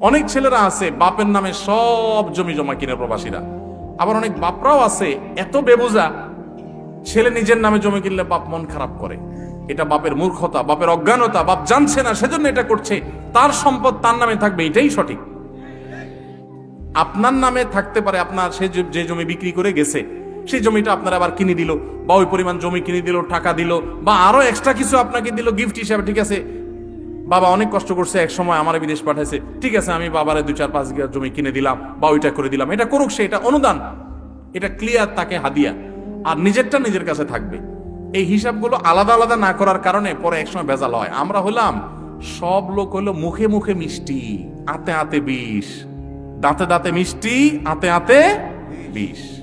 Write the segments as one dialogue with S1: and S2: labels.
S1: অনেক ছেলেরা আছে, বাপের নামে সব জমি জমা কিনে প্রবাসীরা। আবার অনেক বাপরাও আছে, এত বেবুজা, ছেলে নিজের নামে জমি কিনলে বাপ মন খারাপ করে। এটা বাপের মূর্খতা, বাপের অজ্ঞানতা, বাপ জানছে না, সেজন্য এটা করছে। তার সম্পদ তার নামে থাকবে, এটাই সঠিক। আপনার নামে থাকতে পারে, আপনার সে যে- জমি বিক্রি করে গেছে সেই জমিটা আপনার আবার কিনে দিল, বা ওই পরিমাণ জমি কিনে দিল, টাকা দিল, বা আরও এক্সট্রা কিছু আপনাকে দিল গিফট হিসাবে, ঠিক আছে? বাবা অনেক কষ্ট করছে, এক সময় আমার বিদেশ পাঠাইছে। ঠিক আছে, আমি বাবারে দুই চার, পাঁচ বিঘা জমি কিনে দিলাম, বা ওইটা করে দিলাম। এটা করুক সে, এটা অনুদান। এটা ক্লিয়ার তাকে হাদিয়া। আর নিজেরটা নিজের কাছে থাকবে। এই হিসাবগুলো আলাদা আলাদা না করার কারণে পরে একসময় ভেজাল হয়। আমরা হলাম সব লোক হলো মুখে মুখে মিষ্টি, আতে আতে বিষ। দাঁতে দাঁতে মিষ্টি, আতে আতে বিষ।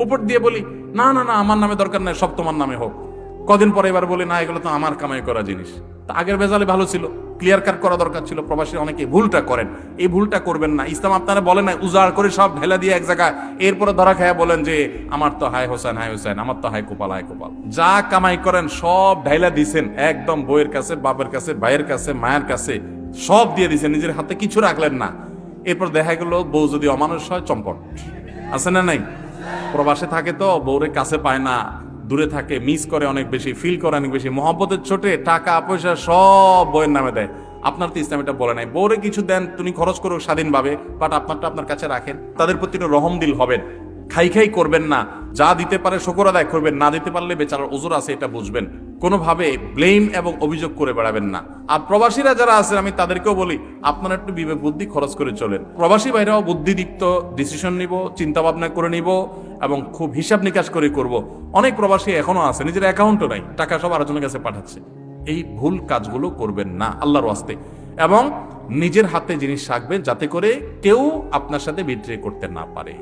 S1: উপর দিয়ে বলি, না না না, আমার নামে দরকার নাই, সব তোমার নামে হোক। কদিন পরে এবার বলি, না, এগুলো তো আমার কামাই করা জিনিস। তা আগের বেজালে ভালো ছিল। ক্লিয়ার কাট করা দরকার ছিল, প্রবাসী অনেকে ভুলটা করেন। এই ভুলটা করবেন না। ইসলাম আপনারা বলেন না, উজাড় করে সব ঢেলা দিয়ে এক জায়গায় এরপরে ধরা খায়া বলেন যে, আমার তো হায় হোসেন হায় হোসেন, আমার তো হায় কোপাল হায় কোপাল। যা কামাই করেন, সব ঢাইলা দিছেন, একদম বইয়ের কাছে, বাপের কাছে, ভাইয়ের কাছে, মায়ের কাছে, সব দিয়ে দিছেন, নিজের হাতে কিছু রাখলেন না। এরপর দেখা গেল, বউ যদি অমানুষ হয়, চম্পট। আছে না নাই? প্রবাসে থাকে তো, বউরে কাছে পায় না। দূরে থাকে মিস করে অনেক বেশি ফিল করে অনেক বেশি, মহব্বতের ছোটে টাকা, পয়সা সব বইয়ের নামে দেয়। আপনার তো ইসলাম এটা বলে নাই। বউরে কিছু দেন, তুমি খরচ করো স্বাধীনভাবে বাট আপনারটা আপনার কাছে রাখেন। তাদের প্রতি একটু রহম দিল হবেন। খাই খাই করবেন না, যা দিতে পারে শকর আদায় করবেন, না দিতে পারলে বেচারার ওজোর আছে, এটা বুঝবেন। কোনোভাবে ব্লেম এবং অভিযোগ করে বেড়াবেন না। আর প্রবাসীরা যারা আছেন, আমি তাদেরকেও বলি, আপনারা একটু বিবেক বুদ্ধি খরচ করে চলেন। প্রবাসী ভাইরাও বুদ্ধিদীপ্ত ডিসিশন নিব চিন্তা ভাবনা করে নিব, এবং খুব হিসাব নিকাশ করে করব। অনেক প্রবাসী এখনও আছে, নিজের অ্যাকাউন্টও নাই, টাকা সব আরেকজনের কাছে পাঠাচ্ছে। এই ভুল কাজগুলো করবেন না, আল্লাহর ওয়াস্তে। এবং নিজের হাতে জিনিস রাখবেন, যাতে করে কেউ আপনার সাথে বিট্রে করতে না পারে।